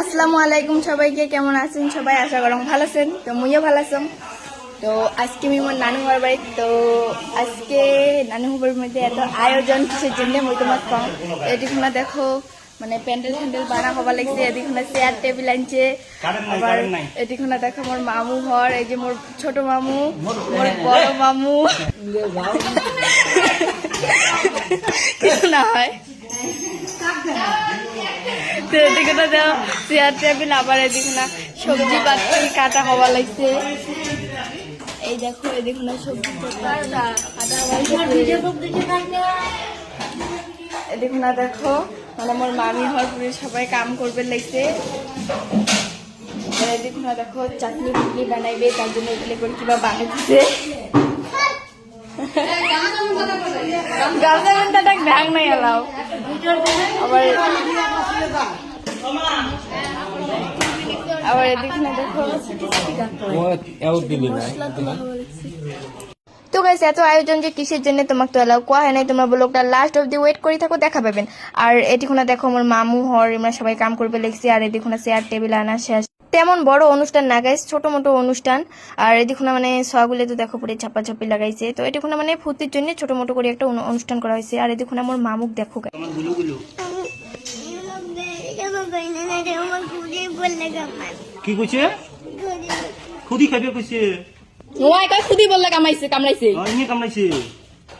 আসসালামু আলাইকুম সবাইকে কেমন আছেন সবাই? আশা করম ভালো আছেন। তো মুইও ভালো আছেন তো আজকে আমি আমার নানু ঘর বাড়ি তো আজকে নানু বাড়ির মধ্যে এত আয়োজন কিসের জন্য মুই তোমার কম। এদিকে দেখো মানে প্যান্ডেল ফ্যান্ডেল বানা হবার লাগছে এদিকে চেয়ার টেবিল আনছে। আবার এদিকে দেখো মোর মামু ঘর এই যে মোর ছোট মামু মোর বড় মামু। কিছু না হয়। এদিকে তো দাও চেয়ার টেবিল না কাটা হওয়া লাগছে। এই দেখো, এদিকে না সবজি কাটা এদিকে না দেখো মানে মোর মামি হওয়ার পরে সবাই কাম করবে লাগছে। এদিকে না দেখো, চাটনি ফুটনি বানাইবে, তার জন্য করে কিবা বানাইছে গামছা গামছাটা ঢাক নাই এলাও। আবার আবার এদিকে না দেখো তো গাইস এত আয়োজন যে কিসের জন্য তোমাকে তো এলাও কোয়া হয় নাই তোমরা ব্লগটা লাস্ট অব দি ওয়েট করে থাকো দেখা পাবেন। আর এদিকে দেখো আমার মামু হর আমরা সবাই কাম করবে লেগছি আর এদিকে চেয়ার টেবিল আনা শেষ। তেমন বড় অনুষ্ঠান না গাইস ছোট মোটো অনুষ্ঠান। আর এদিকে মানে সগুলো তো দেখো পুরো চাপি লাগাইছে। তো এদিকে মানে ফুর্তির জন্য ছোট মোটো করে একটা অনু- অনুষ্ঠান করা হয়েছে। আর এদিকে আমার মামুক দেখো guys। কি কইছে? খুদি খাইবে কইছে। ওই কই খুদি বললা কামাইছে কামড়াইছে। অন্য কামড়াইছে।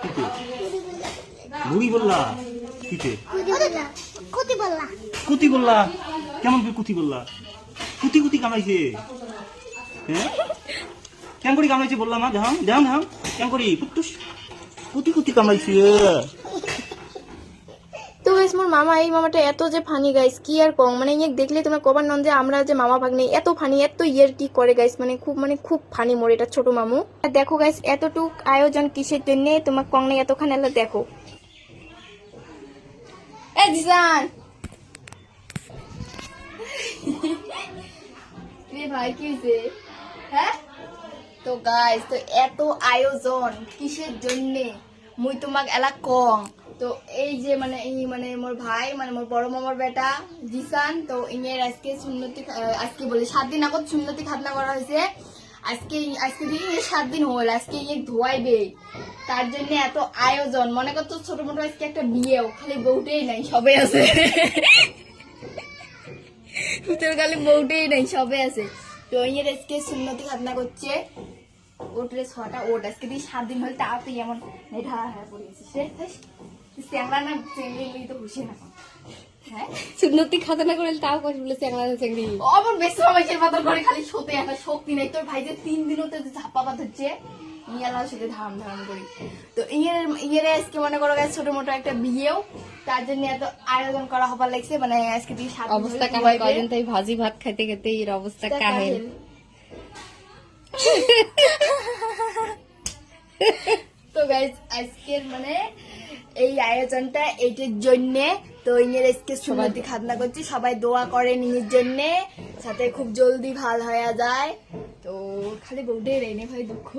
কিতে? বুড়ি বললা। কিতে? কুতি বললা। কেমন করে কুতি বললা? কুতি কুতি কামাইছে হ্যাঁ? কেমন করে কামাইছে বললাম মা? দেখাম দেখাম দেখাম কেমন করে? পুটুস কুতি কুতি কামাইছে গাইস মোর মামা, এই মামাটা এত যে ফানি গাইস কি আর কম? মানে ইয়ে দেখলে তোমরা কবার নন যে আমরা যে মামা ভাগ্নে, এত ফানি এত ইয়ের কি করে গাইস মানে খুব মানে খুব ফানি মোর এটা ছোট মামু। আর দেখো গাইস এতটুক আয়োজন কিসের জন্য? তোমার কংনে এতখানে এলো দেখো। এ রে ভাই, কি হয়েছে হ্যাঁ? তো গাইস তো এত আয়োজন কিসের জন্য? মুই তোমাক এলা কম তো এই যে মানে এই মানে মোর ভাই মানে মোর বড় মামার বেটা, জিসান, তো ইনের আজকে সুন্নতি আজকে বলে সাত দিন আগত সুন্নতি খাতনা করা হয়েছে। আজকে আজকে দিন এই সাত দিন হল, আজকে ইয়ে ধোয়াইবে তার জন্য এত আয়োজন। মনে করতো ছোট মোটো আজকে একটা বিয়েও খালি বউটেই নাই, সবে আছে। তোর খালি বউটেই নাই, সবে আছে। তো ইয়ের আজকে সুন্নতি খাতনা করছে। ওর ছটা ওট আজকে দিয়ে সাত দিন হলে, তাও তুই এমন নেঠা হয়ে পড়ে গেছিস রে। না। হ্যাঁ? সুন্নতি খাতানা করে তাও কষ্ট বলে চ্যাংলা চেংড়ি? আমার বেশি সময়ের পাতর করে খালি শোতে একটা শক্তি নেই। তোর ভাই যে তিন দিনও তো ধাপ্পা পাত হচ্ছে ইয়ালার সাথে ধাম ধাম করি। তো ইয়ের ইয়ের আজকে মনে করো গেছে ছোট মোটো একটা বিয়েও তার জন্য এত আয়োজন করা হবার লাগছে। মানে আজকে সাত অবস্থা তাই ভাজি ভাত খাইতে খেতে এর অবস্থা কাহিল তো গাইজ আজকের মানে এই আয়োজনটা এইটার জন্য তো ইনের আজকে সুমতি খাতনা করছি। সবাই দোয়া করে নিজের জন্য সাথে খুব জলদি ভালো হয়ে যায়। তো খালি বউটাই রেনে ভাই দুঃখ।